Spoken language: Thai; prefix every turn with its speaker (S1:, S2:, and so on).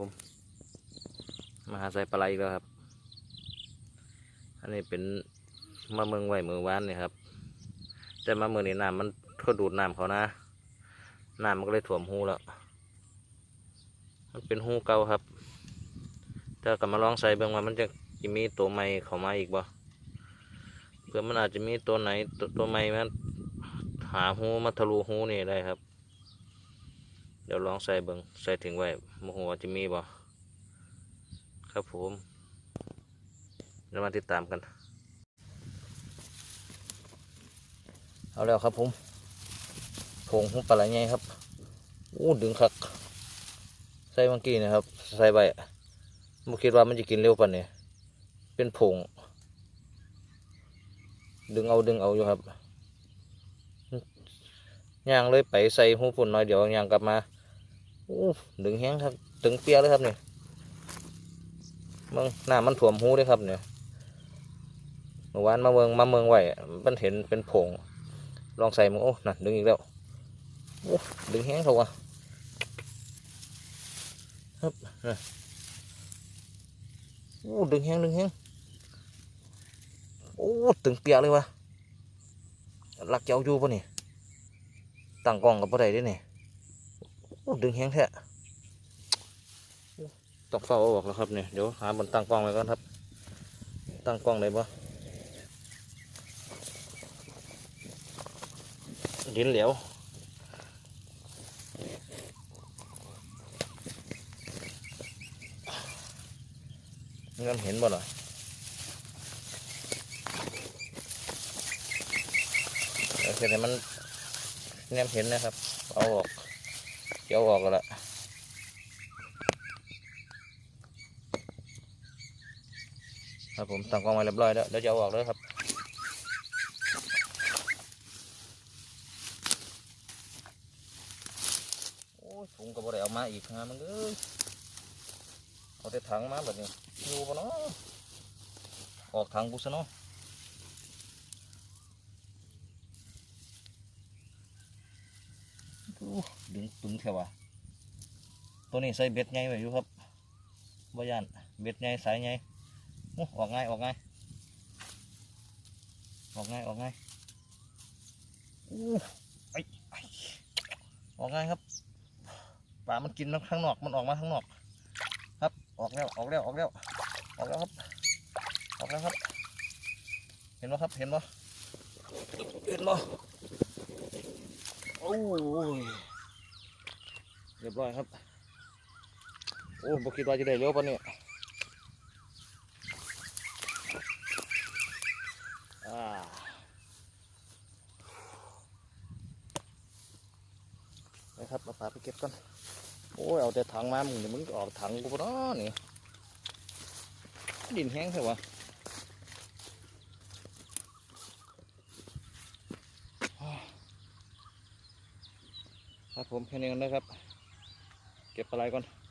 S1: ผมมาหาใส่ปลาไหลอีกแล้วครับ อันนี้เป็นมะเมืองไหวมือวานนี่ครับ แต่มะเมืองนี่น้ำมันทั่วดูดน้ำเขานะ น้ำมันก็เลยถ่วมหูแล้ว มันเป็นหูเก่าครับถ้ากลับมาลองใส่เบิ่งว่ามันจะมีตัวใหม่เข้ามาอีกบ่เพื่อมันอาจจะมีตัวไหนตัวใหม่มาหาหูมาทะลุหูนี่ได้ครับ เดี๋ยวลองใส่เบิงใส่ถึงไว้มโหว่าจะมีบ่ครับผมเดี๋ยวมาติดตามกัน เอาแล้วครับผมผงหุ้ปลาไหลไงครับอู้ดึงคัก ใส่เมื่อกี้นะครับ ใส่ใบไม่คิดว่ามันจะกินเร็วปานนี้เป็นผงดึงเอาดึงเอาอยู่ครับย่างเลยไปใส่หูปุ่นน้อยเดี๋ยวย่างกลับมา อู้ดึงแห้งครับดึงเปียเลยครับเนี่ยมึงหน้ามันถ่วมหูเลยครับเนี่ยเมื่อวานมาเมืองมาเมืองไหวมันเห็นเป็นผง ลองใส่มึงโอ้นั่นดึงอีกแล้วโอ้ดึงแห้งเขาวะครับโอ้ดึงแห้งดึงแห้งโอ้ตึงเปียกเลยวะหลักเจ้าอยู่ปะนี่ตั้งกล้องกับปะไดด้เนี่ย ดึงแห้งแท้โอ้ต้องเฝ้าออกแล้วครับเนี่ยเดี๋ยวหาบนตั้งกล้องไว้ก่อนครับ ตั้งกล้องได้ปะดินเหลวเงินเห็นบ่ล่ะเดี๋ยเสร็จให้มันเงินเห็นนะครับ เอาออก เกี่ยวออกแล้วครับผมตั้งกล้องไว้เรียบร้อยแล้วเดี๋ยวจะเอาออกเลยครับโอ้ยถุงก็บ่ได้เอามาอีกฮะมันเอ้ยเอาแต่ถังมาแบบนี้อยู่ปะเนาะออกถังกูซะเนาะ ดึงตึงแค่ว่าตัวนี้ใส่เบ็ดไงไว้อยู่ครับบ่ยานเบ็ดไงสายไงออกง่ายออกง่ายออกง่ายออกง่ายอู้ไอ้ไอ้ออกง่ายครับปลามันกินข้างนอกมันออกมาข้างนอก ครับออกแล้วออกแล้วออกแล้วออกแล้วครับ ออกแล้วครับ เห็นไหมครับเห็นไหมเห็นไหม โอ้ยเรียบร้อยครับ โอ้บคิดว่าจะได้เร็วปะเนี่ยอ่านะครับมาปาไปเก็บก่อนโอ้ย เอาแต่ถังมา มึงเดี๋ยวมึงออกถังกูปะเนาะนี่ดินแห้งใช่ปะ ครับผมแค่นี้กันนะครับ เก็บปลาไหลก่อน